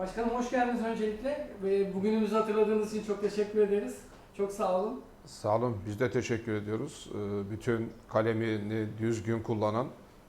Başkanım hoş geldiniz öncelikle. Bugünümüzü hatırladığınız için çok teşekkür ederiz. Çok sağ olun. Sağ olun. Biz de teşekkür ediyoruz. Ee, Bütün kalemini düzgün kullanan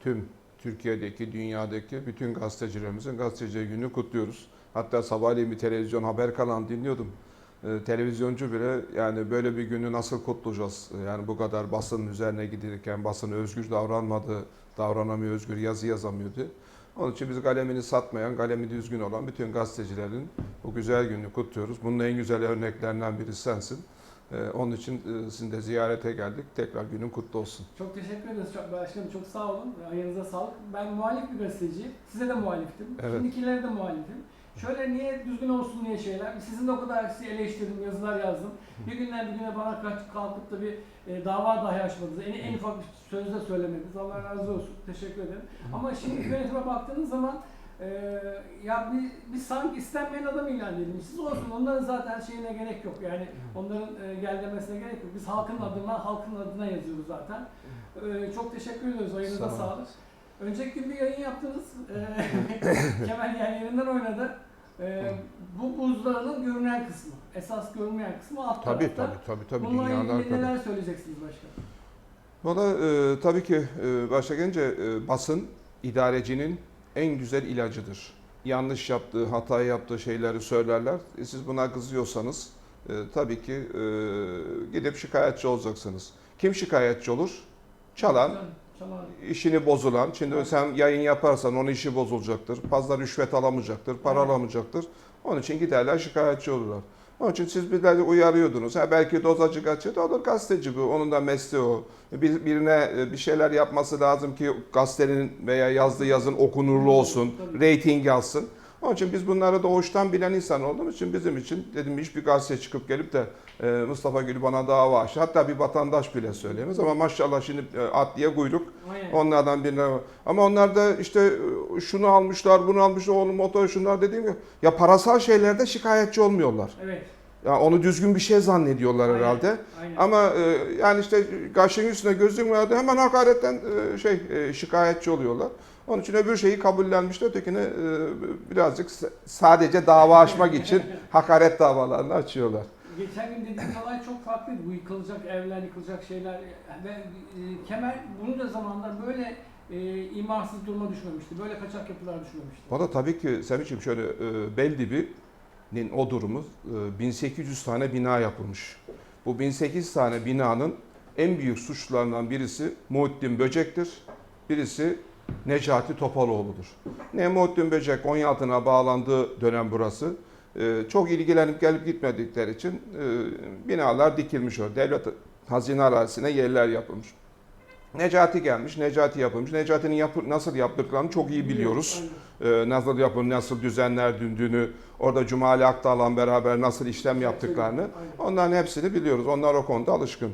tüm Türkiye'deki, dünyadaki bütün gazetecilerimizin gazeteci gününü kutluyoruz. Hatta sabahleyin bir televizyon haber kanalı dinliyordum. Ee, Televizyoncu bile yani böyle bir günü nasıl kutlayacağız? Yani bu kadar basının üzerine gidilirken basın özgür davranmadı, davranamıyor, özgür yazı yazamıyordu. Onun için biz kalemini satmayan, kalemi düzgün olan bütün gazetecilerin bu güzel gününü kutluyoruz. Bunun en güzel örneklerinden biri sensin. Ee, Onun için e, sizin de ziyarete geldik. Tekrar günün kutlu olsun. Çok teşekkür ederiz çok, başkanım. Çok sağ olun. Ayağınıza sağlık. Ben muhalif bir gazeteciyim. Size de muhaliftim. Evet. Şimdikilere de muhalifim. Şöyle niye düzgün olsun diye şeyler. Sizin de o kadar sizi eleştirdim, yazılar yazdım. Bir günden bir güne bana kalkıp da bir e, dava dahi açmadınız. En, en ufak bir söz de söylemediniz. Allah razı olsun. Teşekkür ederim. Ama şimdi yönetime baktığınız zaman e, ya bir, bir sanki istenmeyen adam ilan edilmiş. Siz olsun onların zaten şeyine gerek yok. Yani onların e, gel demesine gerek yok. Biz halkın adına, halkın adına yazıyoruz zaten. E, çok teşekkür ediyoruz. Ayınıza sağlık. Önceki gün bir yayın yaptınız. E, Kemal yani yerinden oynadı. E, bu buzdağının görünen kısmı. Esas görünmeyen kısmı alt Tabii tarafta. tabii tabii tabii Bununla dünyalar ilgili neler söyleyeceksiniz başkanım? Valla e, tabii ki e, başta gelince e, basın idarecinin en güzel ilacıdır. Yanlış yaptığı, hata yaptığı şeyleri söylerler. E, siz buna kızıyorsanız e, tabii ki e, gidip şikayetçi olacaksınız. Kim şikayetçi olur? Çalan. İşini bozulan. Şimdi sen yayın yaparsan onun işi bozulacaktır. Fazla rüşvet alamayacaktır, para Evet. alamayacaktır. Onun için giderler şikayetçi olurlar. Onun için siz bizleri uyarıyordunuz. Ha belki dozacı kaçıyor da olur gazeteci bu. Onun da mesleği o. Bir, birine e, bir şeyler yapması lazım ki gazetenin veya yazdığı yazın okunurlu olsun, Tabii. reyting alsın. Onun için biz bunları doğuştan bilen insan olduğumuz için bizim için dedim hiçbir gazete çıkıp gelip de e, Mustafa Gül bana dava açtı. Hatta bir vatandaş bile söyleyemez ama maşallah şimdi e, at diye kuyruk Aynen. Onlardan birine. Ama onlar da işte e, şunu almışlar, bunu almışlar, onun motor şunlar dediğim gibi. Ya parasal şeylerde şikayetçi olmuyorlar. Evet. Ya onu düzgün bir şey zannediyorlar Aynen. herhalde. Aynen. Ama e, yani işte gaşın üstüne gözlük vardı hemen hakaretten e, şey e, şikayetçi oluyorlar. Onun için öbür şeyi kabullenmişler. Ötekine e, birazcık sadece dava açmak için hakaret davalarını açıyorlar. Geçen gün dediğiniz olay çok farklıydı. Bu yıkılacak evler, yıkılacak şeyler ve e, Kemal bunu da zamanlar böyle e, imarsız duruma düşmemişti. Böyle kaçak yapılar düşmemişti. Da tabii ki Semih'ciğim şöyle e, Beldibi'nin o durumu e, 1800 tane bina yapılmış. Bu 1800 tane binanın en büyük suçlularından birisi Muhittin Böcek'tir. Birisi Necati Topaloğlu'dur. Ne Muhittin Böcek Konyaaltı'na bağlandığı dönem burası. E, çok ilgilenip gelip gitmedikleri için e, binalar dikilmiş o. Devlet hazine arazisine yerler yapılmış. Necati gelmiş, Necati yapılmış. Necati'nin yapı, nasıl yaptıklarını çok iyi biliyoruz Aynen. e, nasıl yapım, nasıl düzenler dündüğünü, orada Cumali Akdağ'la beraber nasıl işlem yaptıklarını, onların hepsini biliyoruz. Onlar o konuda alışkın.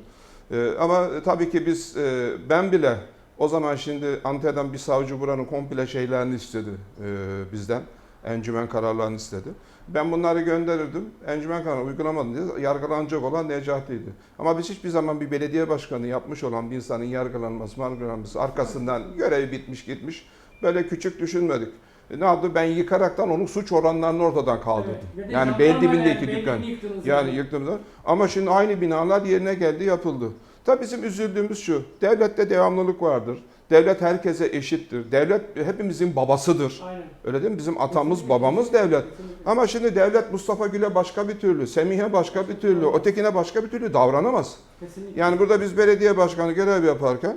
E, ama tabii ki biz, e, ben bile o zaman şimdi Antalya'dan bir savcı buranın komple şeylerini istedi e, bizden. Encümen kararlarını istedi. Ben bunları gönderirdim. Encümen kararı uygulamadım diye yargılanacak olan Necati'ydi. Ama biz hiçbir zaman bir belediye başkanı yapmış olan bir insanın yargılanması, yargılanması arkasından görevi bitmiş gitmiş. Böyle küçük düşünmedik. E, ne yaptı? Ben yıkaraktan onun suç oranlarını ortadan kaldırdım. Evet. Yani jandarma Beldibindeki yani dükkan. Yani yıktığımızda. Ama şimdi aynı binalar yerine geldi yapıldı. Tabii bizim üzüldüğümüz şu. Devlette devamlılık vardır. Devlet herkese eşittir. Devlet hepimizin babasıdır. Aynen. Öyle değil mi? Bizim atamız, Kesinlikle. babamız devlet. Kesinlikle. Ama şimdi devlet Mustafa Gül'e başka bir türlü, Semih'e başka bir türlü, ötekine başka bir türlü davranamaz. Kesinlikle. Yani burada biz belediye başkanı görev yaparken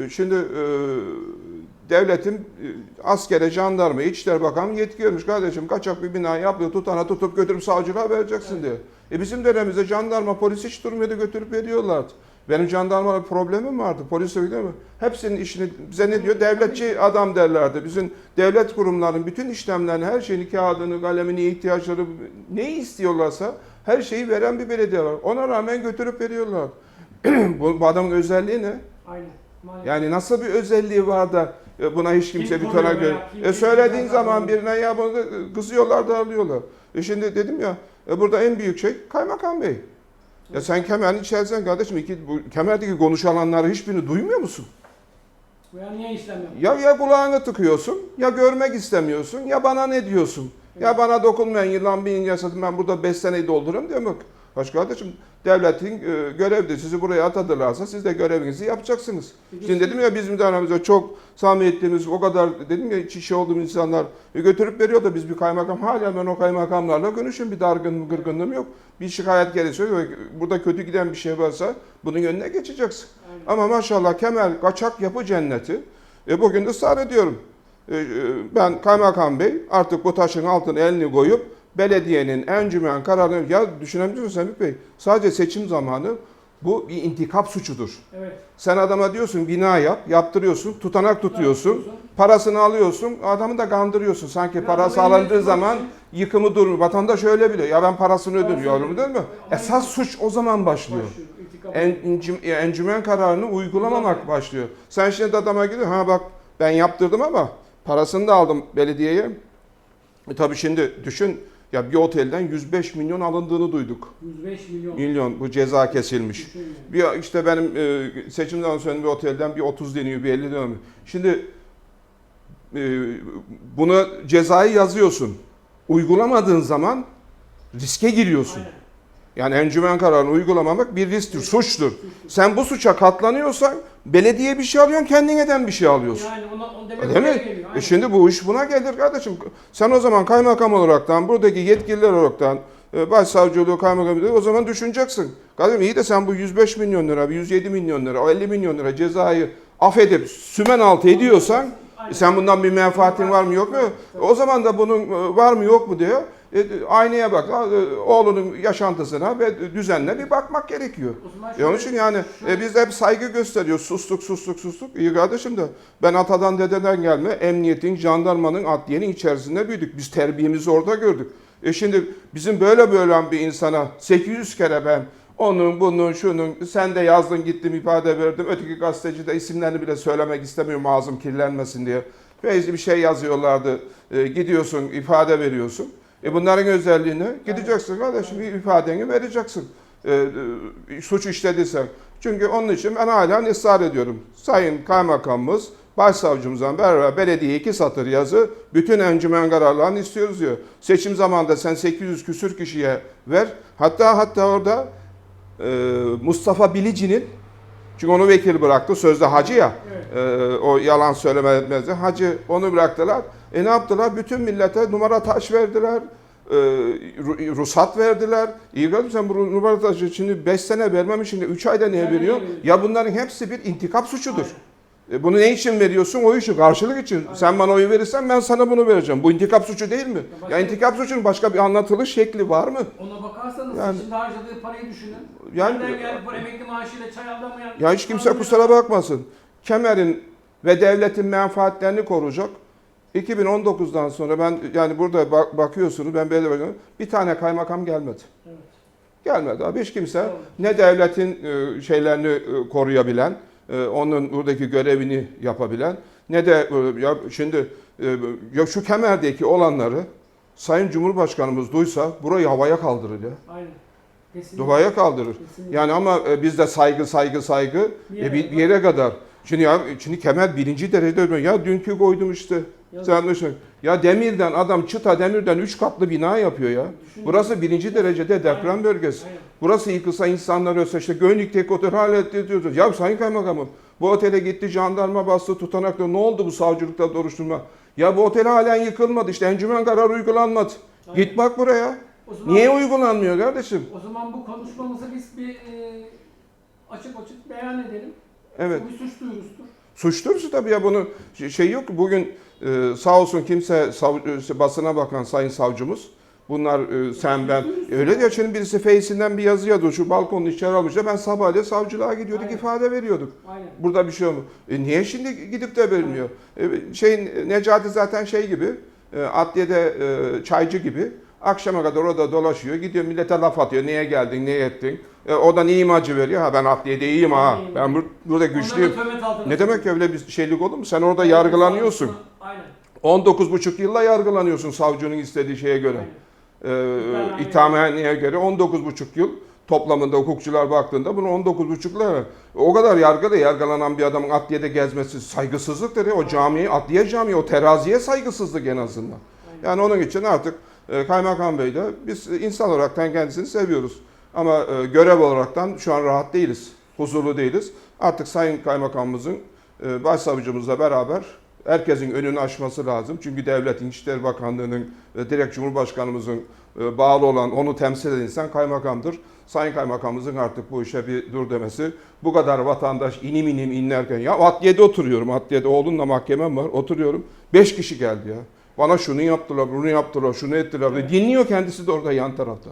e, şimdi e, devletin e, askere, jandarma, İçişleri Bakanı yetki vermiş. Kardeşim kaçak bir bina yapıyor, tutana tutup götürüp savcılığa vereceksin Evet. diye. E bizim dönemimizde jandarma, polis hiç durmuyordu götürüp veriyorlardı. Benim jandarma problemim vardı. Polis öyle mi? Hepsinin işini bize ne diyor? Devletçi adam derlerdi. Bizim devlet kurumlarının bütün işlemlerini, her şeyini, kağıdını, kalemini, ihtiyaçları neyi istiyorlarsa her şeyi veren bir belediye var. Ona rağmen götürüp veriyorlar. bu, bu adamın özelliği ne? Aynen. Maalesef. Yani nasıl bir özelliği var da e, buna hiç kimse Kim bir tona göre. E söylediğin zaman birine ya bunu kızıyorlar da alıyorlar. E şimdi dedim ya e burada en büyük şey kaymakam bey. Ya sen kemerin içerisinden kardeşim iki, bu kemerdeki konuşulanları hiçbirini duymuyor musun? Veya niye yapıyor? Ya ya kulağını tıkıyorsun, ya görmek istemiyorsun, ya bana ne diyorsun? Ya bana dokunmayın yılan bin yasadım ben burada 5 seneyi doldururum diyor mu? Hoş kardeşim devletin e, görevde sizi buraya atadılarsa siz de görevinizi yapacaksınız. Peki Şimdi dedim ya bizim de aramızda çok samimiyetliğimiz o kadar dedim ya iç içe olduğumuz insanlar e, götürüp veriyor da biz bir kaymakam hala ben o kaymakamlarla görüşüm bir dargınlığım gırgınlığım yok. Bir şikayet gelirse burada kötü giden bir şey varsa bunun önüne geçeceksin. Aynen. Ama maşallah Kemal kaçak yapı cenneti. E, bugün ısrar ediyorum. E, e, ben kaymakam bey artık bu taşın altına elini koyup belediyenin encümen kararını ya düşünebiliyor musun Semih Bey? Sadece seçim zamanı bu bir intikap suçudur. Evet. Sen adama diyorsun bina yap, yaptırıyorsun, tutanak tutuyorsun, parasını alıyorsun, adamı da kandırıyorsun. Sanki Ya parası alındığı zaman tutmak yıkımı durur. Vatandaş öyle biliyor. Ya ben parasını Parasını ödüyorum değil mi? Ama Esas suç o zaman başlıyor. Başlıyor. Encüm- encümen kararını uygulamamak Uygulamamak. başlıyor. Sen şimdi adama gidiyorsun, ha bak ben yaptırdım ama parasını da aldım belediyeye. E tabii şimdi düşün, ya bir otelden 105 milyon alındığını duyduk. 105 milyon. Milyon bu ceza kesilmiş. Bir işte benim e, seçimden sonra bir otelden bir 30 deniyor, bir 50 deniyor. Şimdi e, buna cezayı yazıyorsun. Uygulamadığın zaman riske giriyorsun. Aynen. Yani encümen kararını uygulamamak bir risktir, suçtur. Sen bu suça katlanıyorsan belediye bir şey alıyorsun, kendine bir şey alıyorsun. Yani ona, demek Değil mi? geliyor. E şimdi bu iş buna gelir kardeşim. Sen o zaman kaymakam olaraktan, buradaki yetkililer olaraktan, e, başsavcılığı, kaymakamlığı o zaman düşüneceksin. Kardeşim iyi de sen bu 105 milyon lira, 107 milyon lira, o 50 milyon lira cezayı affedip sümen altı ediyorsan Aynen. sen bundan bir menfaatin var mı yok mu? O zaman da bunun e, var mı yok mu diyor. E, aynaya bak, e, oğlunun yaşantısına ve düzenine bir bakmak gerekiyor. E onun için yani e, biz hep saygı gösteriyoruz. Sustuk, sustuk, sustuk. İyi kardeşim de ben atadan dededen gelme emniyetin, jandarmanın, adliyenin içerisinde büyüdük. Biz terbiyemizi orada gördük. E şimdi bizim böyle böyle bir insana 800 kere ben onun, bunun, şunun, sen de yazdın gittim ifade verdim. Öteki gazeteci de isimlerini bile söylemek istemiyorum ağzım kirlenmesin diye. Feyzi bir şey yazıyorlardı. E, gidiyorsun ifade veriyorsun. E bunların özelliğini gideceksin kardeşim bir ifadeni vereceksin. E, e, suç işlediysen. Çünkü onun için ben hala ısrar ediyorum. Sayın Kaymakamımız, Başsavcımızdan beraber belediye iki satır yazı bütün encümen kararlarını istiyoruz diyor. Seçim zamanında sen 800 küsür kişiye ver. Hatta hatta orada e, Mustafa Bilici'nin çünkü onu vekil bıraktı sözde hacı ya. Evet. e, o yalan söylemezdi. Hacı onu bıraktılar. E ne yaptılar? Bütün millete numara taş verdiler. E, ru- ruhsat verdiler. Kardeşim sen bu numara taşı şimdi 5 sene vermemişsin de 3 ayda niye Yani veriyor? niye veriyor? Ya bunların hepsi bir intikap suçudur. Aynen. E bunu ne için veriyorsun? O için, karşılık için. Aynen. Sen bana oy verirsen ben sana bunu vereceğim. Bu intikap suçu değil mi? Ya başka- Ya intikap suçunun başka bir anlatılış şekli var mı? Ona bakarsanız Yani- içinde harcadığı parayı düşünün. Yani- Nereden geldi bu emekli maaşıyla çay alamayan... Ya hiç kimse kusura bakmasın. Kemer'in ve devletin menfaatlerini koruyacak. 2019'dan sonra ben yani burada bak- bakıyorsunuz ben belediye başkanı bir tane kaymakam gelmedi. Evet. Gelmedi abi hiç kimse Doğru. ne devletin e, şeylerini e, koruyabilen, onun buradaki görevini yapabilen ne de e, ya şimdi e, ya şu Kemer'deki olanları Sayın Cumhurbaşkanımız duysa burayı havaya kaldırır ya. Aynen. Kesinlikle. Kaldırır. Kesinlikle. Yani ama e, bizde saygı saygı saygı Bir e, yere bir, bir yere kadar. Şimdi ya şimdi Kemal birinci derecede. Ya dünkü koydum işte. Yazık. Sen. Ya demirden adam çıta demirden üç katlı bina yapıyor ya. Düşünün. Burası birinci derecede deprem Aynen. bölgesi. Aynen. Burası yıkılsa insanlar ölse işte Gönlük'teki otel halletti diyoruz. Ya Sayın Kaymakamım bu otele gitti jandarma bastı tutanakla ne oldu bu savcılıkta duruşturma? Ya bu otel halen yıkılmadı işte encümen kararı uygulanmadı. Aynen. Git bak buraya. Zaman, Niye uygulanmıyor kardeşim? O zaman bu konuşmamızı biz bir e, açık açık beyan edelim. Evet. Bu bir suç duyurusudur. Suçlusu tabii ya bunu şey- şey yok. Bugün e, sağ olsun kimse sav, e, basına bakan sayın savcımız bunlar e, sen ben öyle diyor şimdi birisi Face'inden bir yazı yazıyor şu balkonun içeri almış da ben sabahleyin savcılığa gidiyorduk Aynen. ifade veriyorduk. Aynen. Burada bir şey olmuyor. E niye şimdi gidip de vermiyor? E, şeyin Necati zaten şey gibi e, adliyede e, çaycı gibi akşama kadar orada dolaşıyor. Gidiyor millete laf atıyor. Niye geldin, niye ettin? E, o da imacı veriyor. Ha ben adliyede iyiyim ha. Ben bur- burada güçlüyüm. Ne demek öyle bir şeylik olur mu? Sen orada yargılanıyorsun. Aynen. 19,5 yılla yargılanıyorsun savcının istediği şeye göre. Ee, ithamhaneye göre 19,5 yıl toplamında hukukçular baktığında bunu 19,5 yıl o kadar yargıda yargılanan bir adamın adliyede gezmesi saygısızlıktır ya. O camiye, adliye camiye, o teraziye saygısızlık en azından. Yani onun için artık e, Kaymakam Bey de biz insan olaraktan kendisini seviyoruz. Ama e, görev olaraktan şu an rahat değiliz, huzurlu değiliz. Artık Sayın Kaymakamımızın e, Başsavcımızla beraber herkesin önünü açması lazım. Çünkü Devletin İçişleri Bakanlığı'nın ve direkt Cumhurbaşkanımızın e, bağlı olan, onu temsil eden insan kaymakamdır. Sayın Kaymakamımızın artık bu işe bir dur demesi. Bu kadar vatandaş inim inim inlerken ya adliyede oturuyorum. Adliyede oğlumla mahkemem var. Oturuyorum. Beş kişi geldi ya. Bana şunu yaptılar, bunu yaptılar, şunu ettiler. Evet. Dinliyor kendisi de orada yan tarafta.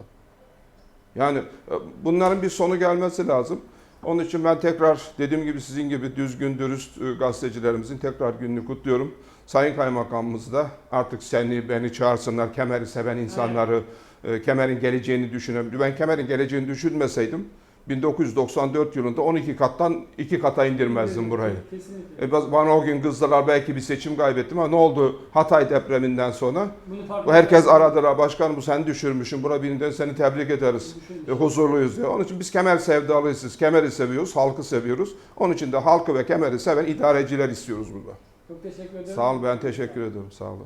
Yani e, bunların bir sonu gelmesi lazım. Onun için ben tekrar dediğim gibi sizin gibi düzgün, dürüst e, gazetecilerimizin tekrar gününü kutluyorum. Sayın Kaymakamımız da artık seni, beni çağırsınlar, Kemer'i seven insanları, e, Kemer'in geleceğini düşünün. Ben Kemer'in geleceğini düşünmeseydim 1994 yılında 12 kattan 2 kata indirmezdim burayı. Kesinlikle. E, bana o gün kızdılar belki bir seçim kaybettim ama ne oldu Hatay depreminden sonra? Bu herkes aradılar başkanım bu sen düşürmüşsün bura birinden seni tebrik ederiz. E, huzurluyuz diye. Onun için biz kemer sevdalıyız. Kemeri seviyoruz, halkı seviyoruz. Onun için de halkı ve kemeri seven idareciler istiyoruz burada. Çok teşekkür ederim. Sağ olun ben teşekkür ederim. Sağ olun.